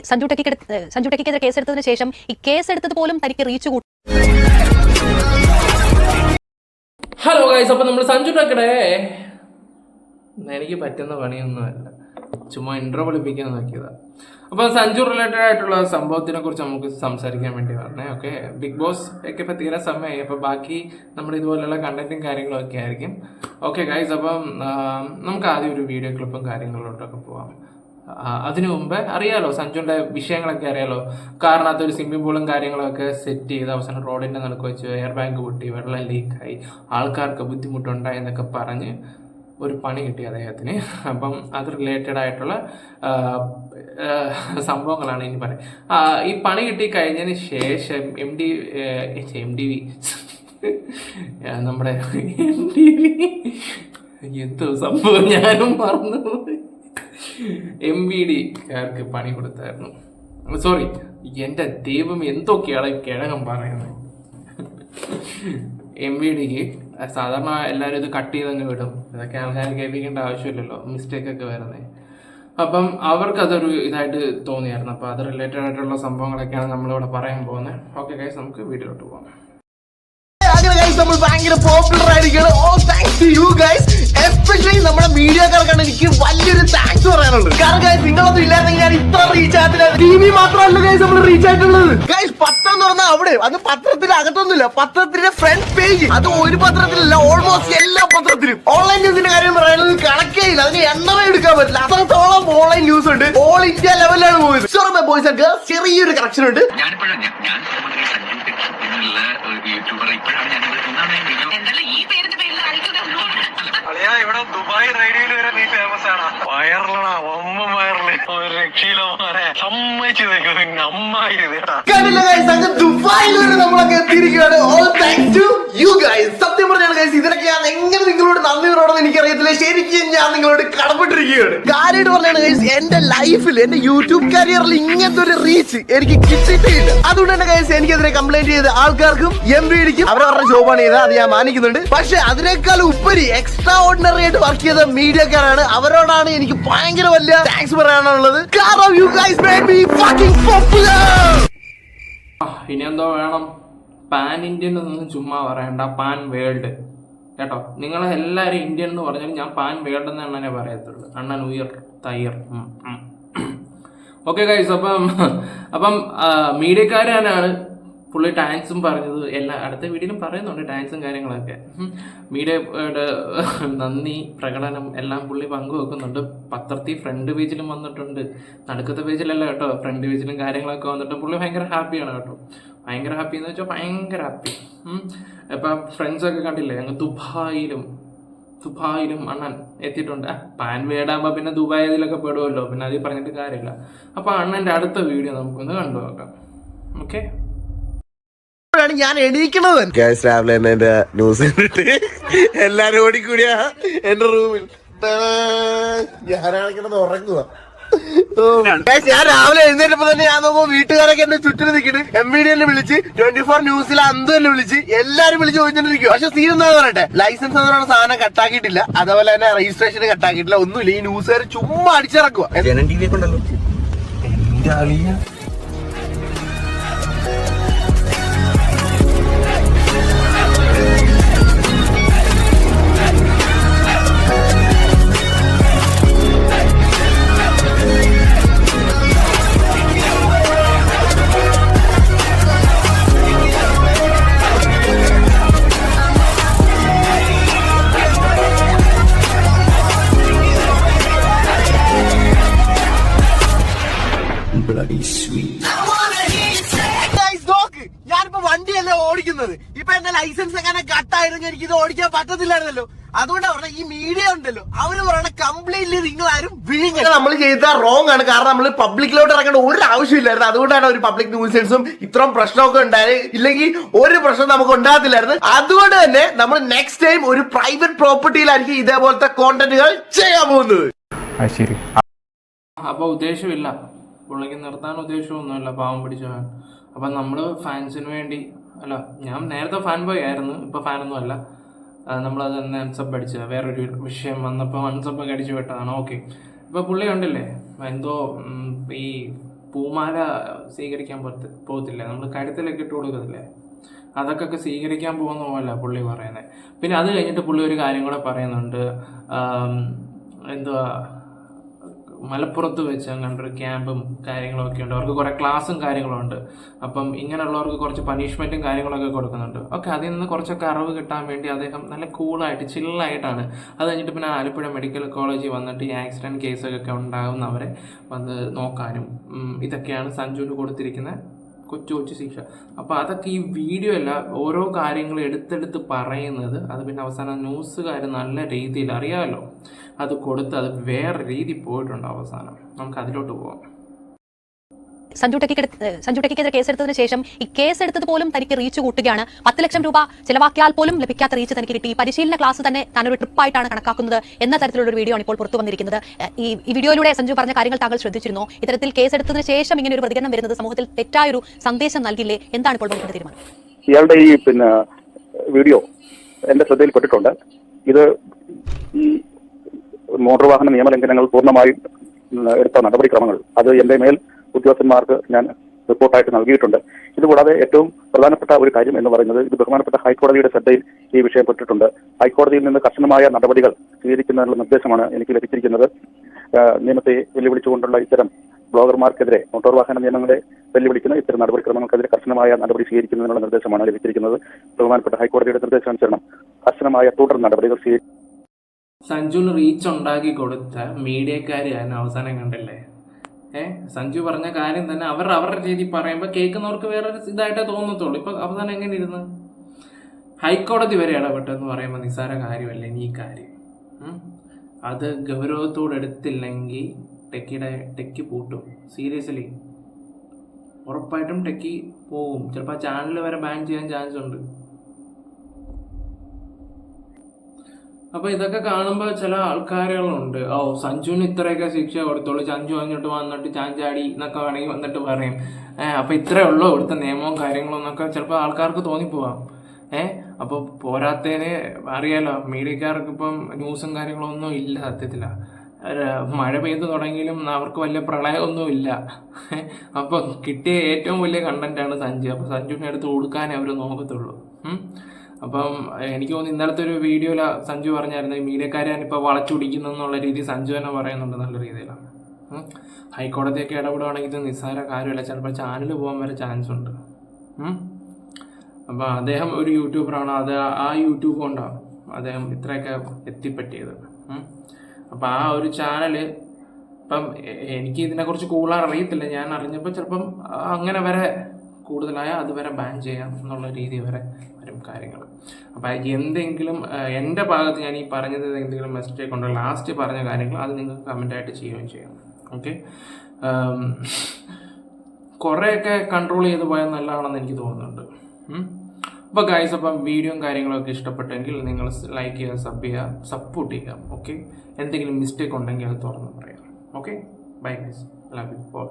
സഞ്ജു ടെക്കിക്ക് സഞ്ജു ടെക്കിക്കെതിരെ കേസെടുത്തതിന് ശേഷം ഈ കേസെടുത്തത് പോലും തനിക്ക് റീച്ച് കൂട്ടി ഹലോ ഗൈസ് അപ്പം നമ്മൾ സഞ്ജു ടെക്കടെ എനിക്ക് പറ്റുന്ന പണിയൊന്നുമല്ല. ചുമ്മാ ഇൻട്രോ വിളിപ്പിക്കാൻ നോക്കിയതാ. അപ്പോൾ സഞ്ജു റിലേറ്റഡ് ആയിട്ടുള്ള സംഭവത്തിനെ കുറിച്ച് നമുക്ക് സംസാരിക്കാൻ വേണ്ടി പറഞ്ഞേ ഓക്കെ ബിഗ് ബോസ് ഒക്കെ ഇപ്പൊ തീരെ സമയമായി അപ്പോൾ ബാക്കി നമ്മൾ ഇതുപോലെയുള്ള കണ്ടന്റും കാര്യങ്ങളും ഒക്കെ ആയിരിക്കും. ഓക്കെ ഗൈസ് അപ്പം നമുക്ക് ആദ്യം ഒരു വീഡിയോ ക്ലിപ്പും കാര്യങ്ങളിലോട്ടൊക്കെ പോവാം. അതിനു മുമ്പ് അറിയാലോ സഞ്ജുവിന്റെ വിഷയങ്ങളൊക്കെ അറിയാലോ. കാറിനകത്ത് ഒരു സ്വിമ്മിംഗ് പൂളും കാര്യങ്ങളൊക്കെ സെറ്റ് ചെയ്ത് അവസാനം റോഡിന്റെ നിലയ്ക്ക് വെച്ച് എയർ ബാങ്ക് പൊട്ടി വെള്ളം ലീക്കായി ആൾക്കാർക്ക് ബുദ്ധിമുട്ടുണ്ടായി എന്നൊക്കെ പറഞ്ഞ് ഒരു പണി കിട്ടി അദ്ദേഹത്തിന്. അപ്പം അത് റിലേറ്റഡ് ആയിട്ടുള്ള സംഭവങ്ങളാണ് ഇനി പറയാം. ഈ പണി കിട്ടി കഴിഞ്ഞതിന് ശേഷം M D M D V നമ്മുടെ എം ഡി വി എന്തോ സംഭവം ഞാനും മറന്നുപോയി. എം വി ഡി കാർക്ക് പണി കൊടുത്തായിരുന്നു. സോറി എന്റെ ദൈവം എന്തൊക്കെയാണ് കിഴങ്ങം പറയുന്നത്? എം വി ഡിക്ക് സാധാരണ എല്ലാവരും ഇത് കട്ട് ചെയ്തങ്ങ് വിടും. ഇതൊക്കെ ആൾക്കാർ കേൾപ്പിക്കേണ്ട ആവശ്യമില്ലല്ലോ. മിസ്റ്റേക്ക് ഒക്കെ വരുന്നത് അപ്പം അവർക്ക് അതൊരു ഇതായിട്ട് തോന്നിയായിരുന്നു. അപ്പോൾ അത് റിലേറ്റഡ് ആയിട്ടുള്ള സംഭവങ്ങളൊക്കെയാണ് നമ്മളിവിടെ പറയാൻ പോകുന്നത്. ഓക്കെ കൈസ് നമുക്ക് വീട്ടിലോട്ട് പോകാം. ഗൈസ് നമ്മൾ ഭയങ്കര പോപ്പുലർ ആയിരിക്കുകയാണ്. ഓ thanks to you guys especially നമ്മുടെ മീഡിയക്കാർക്കാണ് എനിക്ക് വലിയൊരു താങ്ക്സ് പറയാനുള്ളത്. കാരണം ഗൈസ് നിങ്ങളൊന്നും ഇല്ലായിരുന്നെങ്കിൽ ഞാൻ ഇത്ര റീച്ച് ആയിട്ടില്ല ടി വി മാത്രമല്ല ഗൈസ് നമ്മൾ റീച്ച് ആയിട്ടുള്ളത്. ഗൈസ് പത്രം എന്ന് പറഞ്ഞാൽ അവിടെ. അത് പത്രത്തിന്റെ അകത്തൊന്നുമില്ല. പത്രത്തിന്റെ ഫ്രണ്ട് പേജ് അത് ഒരു പത്രത്തിലല്ല ഓൾമോസ്റ്റ് എല്ലാ പത്രത്തിലും. ഓൺലൈൻ ന്യൂസിന്റെ കാര്യം പറയുന്നത് കണക്കേ ഇല്ല. അതിന് എണ്ണമേ എടുക്കാൻ പറ്റില്ല. അത്രത്തോളം ഓൺലൈൻ ന്യൂസ് ഉണ്ട്. ഓൾ ഇന്ത്യ ലെവലിലാണ് പോയത്. ബോയ്സ് ചെറിയൊരു കറക്ഷൻ ഉണ്ട്. ഞാനിപ്പോഴും ഞാൻ ഞാൻ നമ്മുടെ സഞ്ജു ടിക്സ് യൂട്യൂബർ ഇപ്പോഴാണ് ഞാൻ ഒന്നാണ് ഞാൻ വീഡിയോ ഈ പേരിന്റെ പേരിൽ അയച്ചതേ ഉള്ളൂ. അളിയാ ഇവിടെ ദുബായ് റേഡിയോയിൽ വരെ നീ ഫേമസ് ആണ്? വയറിലടാ ഒമ്മ വയറിൽ. ഒരു രക്ഷയിലോ മോനെ. സമ്മതിച്ചു നിൽക്കും പിന്നെ കണ്ടില്ല guys, അങ്ങ് ദുബായിൽ വരെ നമ്മളൊക്കെ എത്തിയിരിക്കുകയാണ്. All thanks to you guys സത്യം പറഞ്ഞാൽ ഗൈസ് ഇതിനൊക്കെ ഞാൻ എങ്ങനെ നന്ദി പറയണമെന്ന് എനിക്കറിയത്തില്ല. ശരിക്കും ഞാൻ നിങ്ങളോട് കടപ്പെട്ടിരിക്കുകയാണ്. കാര്യമായിട്ട് പറഞ്ഞാണ് എന്റെ ലൈഫിൽ എന്റെ യൂട്യൂബ് കരിയറിൽ ഇങ്ങനത്തെ ഒരു റീച്ച് എനിക്ക് കിട്ടിയിട്ടില്ല. അതുകൊണ്ട് തന്നെ കഴിച്ച് എനിക്കെതിരെ കംപ്ലൈന്റ് ചെയ്ത ആൾക്കാർക്കും എം വി ഡിക്കും അവരവരുടെ ജോബാണ് ചെയ്തത് അത് ഞാൻ മാനിക്കുന്നുണ്ട്. പക്ഷെ അതിനേക്കാൾ ഉപരി എക്സ്ട്രാ ഓർഡിനറി ആയിട്ട് വർക്ക് ചെയ്ത മീഡിയക്കാരാണ് അവരോടാണ് എനിക്ക് ഭയങ്കര വലിയ താങ്ക്സ് പറയാനുള്ളത്. കാരണം യു മീ ഫക്കിംഗ് പോപ്പുലർ ഇനി എന്തോ വേണം. പാൻ ഇന്ത്യൻ ചുമ്മാ പറയണ്ട. പാൻ വേൾഡ് കേട്ടോ? നിങ്ങൾ എല്ലാവരും ഇന്ത്യൻ എന്ന് പറഞ്ഞാൽ ഞാൻ പാൻ വേൾഡ് അണ്ണനെ പറയത്തുള്ളൂ. അണ്ണൻ ഉയർ തയ്യർ ഓക്കെ ഗൈസ് അപ്പം അപ്പം മീഡിയക്കാരനാണ് പുള്ളി ടാങ്ക്സും പറഞ്ഞത് എല്ലാ അടുത്ത വീഡിയോയിലും പറയുന്നുണ്ട് ടാങ്ക്സും കാര്യങ്ങളൊക്കെ. മീഡിയയുടെ നന്ദി പ്രകടനം എല്ലാം പുള്ളി പങ്കുവെക്കുന്നുണ്ട്. പത്രത്തിൽ ഫ്രണ്ട് പേജിലും വന്നിട്ടുണ്ട്. നടുക്കത്തെ പേജിലല്ല കേട്ടോ ഫ്രണ്ട് പേജിലും കാര്യങ്ങളൊക്കെ വന്നിട്ട് പുള്ളി ഭയങ്കര ഹാപ്പിയാണ് കേട്ടോ. ഭയങ്കര ഹാപ്പി എന്ന് വെച്ചാൽ ഭയങ്കര ഹാപ്പി. ഇപ്പം ഫ്രണ്ട്സൊക്കെ കണ്ടില്ലേ? അങ്ങ് ദുബായിലും ദുബായിലും അണ്ണൻ എത്തിയിട്ടുണ്ട്. പാൻ വേടാകുമ്പോൾ പിന്നെ ദുബായ് ഇതിലൊക്കെ പെടുമല്ലോ പിന്നെ അതിൽ പറഞ്ഞിട്ട് കാര്യമില്ല. അപ്പോൾ അണ്ണന്റെ അടുത്ത വീഡിയോ നമുക്കൊന്ന് കണ്ടു നോക്കാം. ഓക്കെ ഞാൻ എണീക്കണത് ഗ്യാസ് രാവിലെ തന്നെ എന്റെ ന്യൂസ് കണ്ടിട്ട് എല്ലാരും ഓടിക്കൂടിയാ എന്റെ റൂമിൽ ഞാൻ ഉറങ്ങുക ഞാൻ രാവിലെ എഴുന്നേറ്റപ്പോ തന്നെ ഞാൻ നോക്കുമ്പോ വീട്ടുകാരൊക്കെ എന്നെ ചുറ്റിന് നിൽക്കണ്. എം വി ഡി എന്നെ വിളിച്ച് ട്വന്റി ഫോർ ന്യൂസിൽ അന്ത് തന്നെ വിളിച്ച് എല്ലാരും വിളിച്ച് ചോദിച്ചോണ്ടിരിക്കും പക്ഷെ സീൻ എന്താ പറയട്ടെ? ലൈസൻസ് എന്ന് പറയുന്ന സാധനം കട്ടാക്കിയിട്ടില്ല. അതേപോലെ തന്നെ രജിസ്ട്രേഷൻ കട്ടാക്കിയിട്ടില്ല. ഒന്നുമില്ല. ഈ ന്യൂസുകാർ ചുമ്മാ അടിച്ചിറക്കുക ജനൻ ടി വി ഒക്കെ ഉണ്ടല്ലോ Guys, നോക്ക് ഞാനിപ്പോ വണ്ടിയല്ല ഓടിക്കുന്നത്. ഇപ്പൊ എന്റെ ലൈസൻസ് എങ്ങനെ കട്ടായിരുന്നു എനിക്ക് ഇത് ഓടിക്കാൻ പറ്റത്തില്ലായിരുന്നല്ലോ. അതുകൊണ്ട് പറഞ്ഞ ഈ മീഡിയ ഉണ്ടല്ലോ അവർ പറയണ കംപ്ലീറ്റ്ലി നിങ്ങൾ ആരും വിഴുങ്ങ നമ്മൾ ചെയ്ത റോങ് ആണ്. കാരണം നമ്മൾ പബ്ലിക്കിലോട്ട് ഇറങ്ങേണ്ട ഒരു ആവശ്യമില്ലായിരുന്നു. അതുകൊണ്ടാണ് ഒരു പബ്ലിക് ന്യൂസൻസും ഇത്രയും പ്രശ്നമൊക്കെ ഉണ്ടായത് ഇല്ലെങ്കിൽ ഒരു പ്രശ്നം നമുക്ക് ഉണ്ടാകത്തില്ലായിരുന്നു. അതുകൊണ്ട് തന്നെ നമ്മൾ നെക്സ്റ്റ് ടൈം ഒരു പ്രൈവറ്റ് പ്രോപ്പർട്ടിയിലായിരിക്കും ഇതേപോലത്തെ കോണ്ടന്റുകൾ ചെയ്യാൻ പോകുന്നത്. അപ്പോൾ ഉദ്ദേശമില്ല. പുള്ളിക്ക് നിർത്താൻ ഉദ്ദേശമൊന്നുമില്ല പാവം പിടിച്ചവൻ. അപ്പം നമ്മൾ ഫാൻസിന് വേണ്ടി അല്ല ഞാൻ നേരത്തെ ഫാൻ ബോയ് ആയിരുന്നു ഇപ്പോൾ ഫാനൊന്നും അല്ല. നമ്മളത് തന്നെ അൺസബ് അടിച്ചത്. വേറൊരു വിഷയം വന്നപ്പോൾ അൺസബ് ഒക്കെ അടിച്ചു വിട്ടതാണ്. ഓക്കെ. ഇപ്പോൾ പുള്ളി ഉണ്ടല്ലേ എന്തോ ഈ പൂമാല സ്വീകരിക്കാൻ പോത്ത് പോകത്തില്ല? നമ്മൾ കഴുത്തിലൊക്കെ ഇട്ട് കൊടുക്കത്തില്ലേ? അതൊക്കെ സ്വീകരിക്കാൻ പോകുന്ന പോലല്ല പുള്ളി പറയുന്നത് പിന്നെ അത് കഴിഞ്ഞിട്ട് പുള്ളി ഒരു കാര്യം കൂടെ പറയുന്നുണ്ട്. എന്തുവാ മലപ്പുറത്ത് വെച്ച് അങ്ങനൊരു ക്യാമ്പും കാര്യങ്ങളൊക്കെ ഉണ്ട്. അവർക്ക് കുറേ ക്ലാസ്സും കാര്യങ്ങളും ഉണ്ട്. അപ്പം ഇങ്ങനെയുള്ളവർക്ക് കുറച്ച് പനിഷ്മെന്റും കാര്യങ്ങളൊക്കെ കൊടുക്കുന്നുണ്ട്. ഓക്കെ അതിൽ നിന്ന് കുറച്ചൊക്കെ അറിവ് കിട്ടാൻ വേണ്ടി അദ്ദേഹം നല്ല കൂളായിട്ട് ചില്ലായിട്ടാണ് അത് കഴിഞ്ഞിട്ട് പിന്നെ ആലപ്പുഴ മെഡിക്കൽ കോളേജിൽ വന്നിട്ട് ഈ ആക്സിഡന്റ് കേസൊക്കെ ഉണ്ടാകുന്നവരെ വന്ന് നോക്കാനും ഇതൊക്കെയാണ് സഞ്ജുവിന് കൊടുത്തിരിക്കുന്ന കൊച്ചു കൊച്ചു ശിക്ഷ. അപ്പോൾ അതൊക്കെ ഈ വീഡിയോ അല്ല ഓരോ കാര്യങ്ങൾ എടുത്തെടുത്ത് പറയുന്നത് അത് പിന്നെ അവസാനം ന്യൂസുകാർ നല്ല രീതിയിൽ അറിയാമല്ലോ അത് കൊടുത്ത് അത് വേറെ രീതി പോയിട്ടുണ്ട് അവസാനം. നമുക്ക് അതിലോട്ട് പോവാം. സഞ്ജു ടെക്കിക്ക് സഞ്ജു ടെക്കിക്കെതിരെ കേസെടുത്തതിന് ശേഷം ഈ കേസെടുത്തത് പോലും തനിക്ക് റീച്ച് കൂട്ടുകയാണ്. പത്ത് ലക്ഷം രൂപ ചിലവാക്കിയാൽ പോലും ലഭിക്കാത്ത റീച്ച് തനിക്ക് കിട്ടി. പരിശീലന ക്ലാസ് തന്നെ താനൊരു ട്രിപ്പായിട്ടാണ് കണക്കാക്കുന്നത് എന്ന തരത്തിലുള്ള ഒരു വീഡിയോ ആണ് ഇപ്പോൾ പുറത്തു വന്നിരിക്കുന്നത്. ഈ വീഡിയോയിലൂടെ സഞ്ജു പറഞ്ഞ കാര്യങ്ങൾ താങ്കൾ ശ്രദ്ധിച്ചിരുന്നു? ഇത്തരത്തിൽ കേസെടുത്തതിന് ശേഷം ഇങ്ങനെ ഒരു പ്രതികരണം വരുന്നത് സമൂഹത്തിൽ തെറ്റായ ഒരു സന്ദേശം നൽകില്ലേ എന്താണ് ഇപ്പോൾ തീരുമാനം? ഇയാളുടെ ഈ പിന്നെ വീഡിയോ എന്റെ ശ്രദ്ധയിൽപ്പെട്ടിട്ടുണ്ട് ഇത് ഈ മോട്ടോർ വാഹന നിയമലംഘനങ്ങൾ പൂർണമായും എടുത്ത നടപടിക്രമങ്ങൾ. അത് എന്റെ മേൽ ഉദ്യോഗസ്ഥന്മാർക്ക് ഞാൻ റിപ്പോർട്ടായിട്ട് നൽകിയിട്ടുണ്ട്. ഇതുകൂടാതെ ഏറ്റവും പ്രധാനപ്പെട്ട ഒരു കാര്യം എന്ന് പറയുന്നത് ഇത് ബഹുമാനപ്പെട്ട ഹൈക്കോടതിയുടെ ശ്രദ്ധയിൽ ഈ വിഷയം പെട്ടിട്ടുണ്ട്. ഹൈക്കോടതിയിൽ നിന്ന് കർശനമായ നടപടികൾ സ്വീകരിക്കുന്നതിനുള്ള നിർദ്ദേശമാണ് എനിക്ക് ലഭിച്ചിരിക്കുന്നത്. നിയമത്തെ വെല്ലുവിളിച്ചുകൊണ്ടുള്ള ഇത്തരം ബ്ലോഗർമാർക്കെതിരെ മോട്ടോർ വാഹന നിയമങ്ങളെ വെല്ലുവിളിക്കുന്ന ഇത്തരം നടപടിക്രമങ്ങൾക്കെതിരെ കർശനമായ നടപടി സ്വീകരിക്കുന്നതിനുള്ള നിർദ്ദേശമാണ് ലഭിച്ചിരിക്കുന്നത്. ബഹുമാനപ്പെട്ട ഹൈക്കോടതിയുടെ നിർദ്ദേശാനുസരണം കർശനമായ തുടർ നടപടികൾ സ്വീകരിക്കും സഞ്ജുവിന് റീച്ച് ഉണ്ടാക്കി കൊടുത്ത മീഡിയക്കാരി അവസാനം കണ്ടില്ലേ? ഏ സഞ്ജു പറഞ്ഞ കാര്യം തന്നെ അവർ അവരുടെ രീതി പറയുമ്പോൾ കേൾക്കുന്നവർക്ക് വേറൊരു ഇതായിട്ടേ തോന്നത്തുള്ളൂ. ഇപ്പൊ അവസാനം എങ്ങനെ ഇരുന്ന്? ഹൈക്കോടതി വരെ ഇടപെട്ടെന്ന് പറയുമ്പോൾ നിസ്സാര കാര്യമല്ല ഇനി ഈ കാര്യം? അത് ഗൗരവത്തോടെ എടുത്തില്ലെങ്കിൽ ടെക്കിയുടെ ടെക്കി പൂട്ടും. സീരിയസ്ലി. ഉറപ്പായിട്ടും ടെക്കി പോകും ചിലപ്പോൾ ചാനൽ വരെ ബാൻ ചെയ്യാൻ ചാൻസ് ഉണ്ട് അപ്പൊ ഇതൊക്കെ കാണുമ്പോൾ ചില ആൾക്കാരുകളുണ്ട്. ഓ സഞ്ജുവിന് ഇത്രയൊക്കെ ശിക്ഷ കൊടുത്തോളൂ സഞ്ജു അങ്ങോട്ട് വന്നിട്ട് ചാഞ്ചാടി എന്നൊക്കെ വേണമെങ്കിൽ വന്നിട്ട് പറയും. ഏഹ് അപ്പൊ ഇത്രേ ഉള്ളൂ ഇവിടുത്തെ നിയമവും കാര്യങ്ങളും എന്നൊക്കെ ചിലപ്പോൾ ആൾക്കാർക്ക് തോന്നിപ്പോവാം. ഏഹ് അപ്പോൾ പോരാത്തതിന് അറിയാലോ. മീഡിയക്കാർക്ക് ഇപ്പം ന്യൂസും കാര്യങ്ങളൊന്നും ഇല്ല സത്യത്തില. മഴ പെയ്തു തുടങ്ങിയാലും അവർക്ക് വലിയ പ്രളയമൊന്നും ഇല്ല. അപ്പോൾ കിട്ടിയ ഏറ്റവും വലിയ കണ്ടന്റാണ് സഞ്ജു. അപ്പോൾ സഞ്ജുവിനെ അടുത്ത് കൊടുക്കാനേ അവർ നോക്കത്തുള്ളൂ. അപ്പം എനിക്ക് തോന്നുന്നു ഇന്നലത്തെ ഒരു വീഡിയോയിൽ സഞ്ജു പറഞ്ഞായിരുന്നു ഈ മീഡിയക്കാരെ ഇപ്പോൾ വളച്ചൊടിക്കുന്നു എന്നുള്ള രീതി സഞ്ജു തന്നെ പറയുന്നുണ്ട് നല്ല രീതിയിലാണ്. ഹൈക്കോടതിയൊക്കെ ഇടപെടുവാണെങ്കിൽ ഇത് നിസ്സാര കാര്യമല്ല ചിലപ്പോൾ ചാനൽ പോകാൻ വരെ ചാൻസ് ഉണ്ട്. അപ്പം അദ്ദേഹം ഒരു യൂട്യൂബറാണ് അത് ആ യൂട്യൂബ് കൊണ്ടാണ് അദ്ദേഹം ഇത്രയൊക്കെ എത്തിപ്പറ്റിയത്. അപ്പം ആ ഒരു ചാനൽ ഇപ്പം എനിക്ക് ഇതിനെക്കുറിച്ച് കൂടുതൽ അറിയത്തില്ല ഞാൻ അറിഞ്ഞപ്പോൾ ചിലപ്പം അങ്ങനെ വരെ കൂടുതലായ അതുവരെ ബാൻ ചെയ്യാം എന്നുള്ള രീതി വരെ വരും കാര്യങ്ങൾ. അപ്പോൾ എന്തെങ്കിലും എന്റെ ഭാഗത്ത് ഞാൻ ഈ പറഞ്ഞത് എന്തെങ്കിലും മിസ്റ്റേക്ക് ഉണ്ടോ? ലാസ്റ്റ് പറഞ്ഞ കാര്യങ്ങൾ അത് നിങ്ങൾക്ക് കമന്റായിട്ട് ചെയ്യുകയും ചെയ്യാം. ഓക്കെ കുറേയൊക്കെ കൺട്രോൾ ചെയ്ത് പോയാൽ നല്ലതാണെന്ന് എനിക്ക് തോന്നുന്നുണ്ട്. അപ്പോൾ ഗൈസ് അപ്പം വീഡിയോയും കാര്യങ്ങളൊക്കെ ഇഷ്ടപ്പെട്ടെങ്കിൽ നിങ്ങൾ ലൈക്ക് ചെയ്യുക സബ് ചെയ്യുക സപ്പോർട്ട് ചെയ്യുക. ഓക്കെ എന്തെങ്കിലും മിസ്റ്റേക്ക് ഉണ്ടെങ്കിൽ അത് തുറന്ന് പറയാം. Okay bye guys love you all